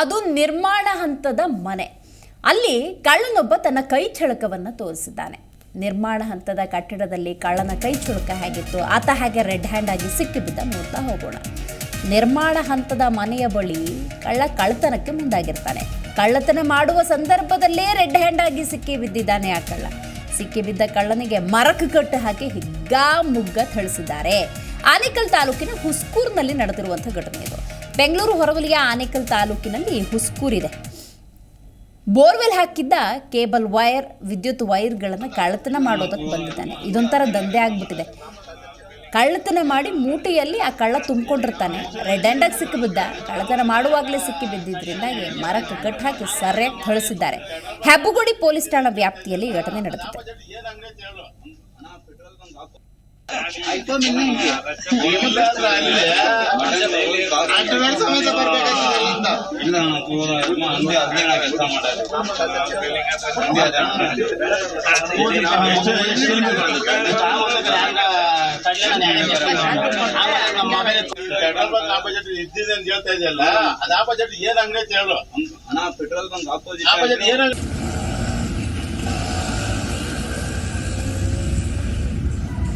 ಅದು ನಿರ್ಮಾಣ ಹಂತದ ಮನೆ. ಅಲ್ಲಿ ಕಳ್ಳನೊಬ್ಬ ತನ್ನ ಕೈ ಚಳಕವನ್ನು ತೋರಿಸಿದ್ದಾನೆ. ನಿರ್ಮಾಣ ಹಂತದ ಕಟ್ಟಡದಲ್ಲಿ ಕಳ್ಳನ ಕೈ ಚುಳುಕ ಹೇಗಿತ್ತು, ಆತ ಹಾಗೆ ರೆಡ್ ಹ್ಯಾಂಡ್ ಆಗಿ ಸಿಕ್ಕಿಬಿದ್ದ ನೋಡ್ತಾ ಹೋಗೋಣ. ನಿರ್ಮಾಣ ಹಂತದ ಮನೆಯ ಬಳಿ ಕಳ್ಳ ಕಳ್ಳತನಕ್ಕೆ ಮುಂದಾಗಿರ್ತಾನೆ. ಕಳ್ಳತನ ಮಾಡುವ ಸಂದರ್ಭದಲ್ಲೇ ರೆಡ್ ಹ್ಯಾಂಡ್ ಆಗಿ ಸಿಕ್ಕಿ ಬಿದ್ದಿದ್ದಾನೆ ಆ ಕಳ್ಳ. ಸಿಕ್ಕಿ ಬಿದ್ದ ಕಳ್ಳನಿಗೆ ಮರಕು ಕಟ್ಟು ಹಾಕಿ ಹಿಗ್ಗಾ ಮುಗ್ಗ ಥಳಿಸಿದ್ದಾರೆ. ಆನೇಕಲ್ ತಾಲೂಕಿನ ಹುಸ್ಕೂರ್ನಲ್ಲಿ ನಡೆದಿರುವಂಥ ಘಟನೆ ಇದು. ಬೆಂಗಳೂರು ಹೊರವಲಿಯ ಆನೇಕಲ್ ತಾಲೂಕಿನಲ್ಲಿ ಹುಸ್ಕೂರಿದೆ. ಬೋರ್ವೆಲ್ ಹಾಕಿದ್ದ ಕೇಬಲ್ ವೈರ್, ವಿದ್ಯುತ್ ವೈರ್ಗಳನ್ನು ಕಳ್ಳತನ ಮಾಡೋದಕ್ಕೆ ಬಂದಿದ್ದಾನೆ. ಇದೊಂಥರ ದಂಧೆ ಆಗ್ಬಿಟ್ಟಿದೆ. ಕಳ್ಳತನ ಮಾಡಿ ಮೂಟೆಯಲ್ಲಿ ಆ ಕಳ್ಳ ತುಂಬಿಕೊಂಡಿರ್ತಾನೆ. ರೆಡ್ ಹ್ಯಾಂಡಾಗಿ ಸಿಕ್ಕಿ ಬಿದ್ದ ಕಳ್ಳತನ ಮಾಡುವಾಗಲೇ ಸಿಕ್ಕಿ ಬಿದ್ದಿದ್ದರಿಂದಾಗಿ ಮರಕ್ಕೆ ಕಟ್ ಹಾಕಿ ಸರಿಯಾಗಿ ಥಳಿಸಿದ್ದಾರೆ. ಹೆಬ್ಬುಗುಡಿ ಪೊಲೀಸ್ ಠಾಣಾ ವ್ಯಾಪ್ತಿಯಲ್ಲಿ ಘಟನೆ ನಡೆದಿದೆ. ಪೆಟ್ರೋಲ್ ಬಂಕ್ ಆಪೋಸಿಟ್ ಇದ್ದಿದೆ ಅಂತ ಹೇಳ್ತಾ ಇದೆಯಲ್ಲ ಅದ ಆಪೋಸಿಟ್ ಏನ್ ಅಂಗಡಿ ಹೇಳು ಅಣ್ಣ ಪೆಟ್ರೋಲ್ ಬಂಕ್ ಆಪೋಸಿಟ್ ಆಪೋಸಿಟ್ ಏನ್ ಅಂಗಡಿ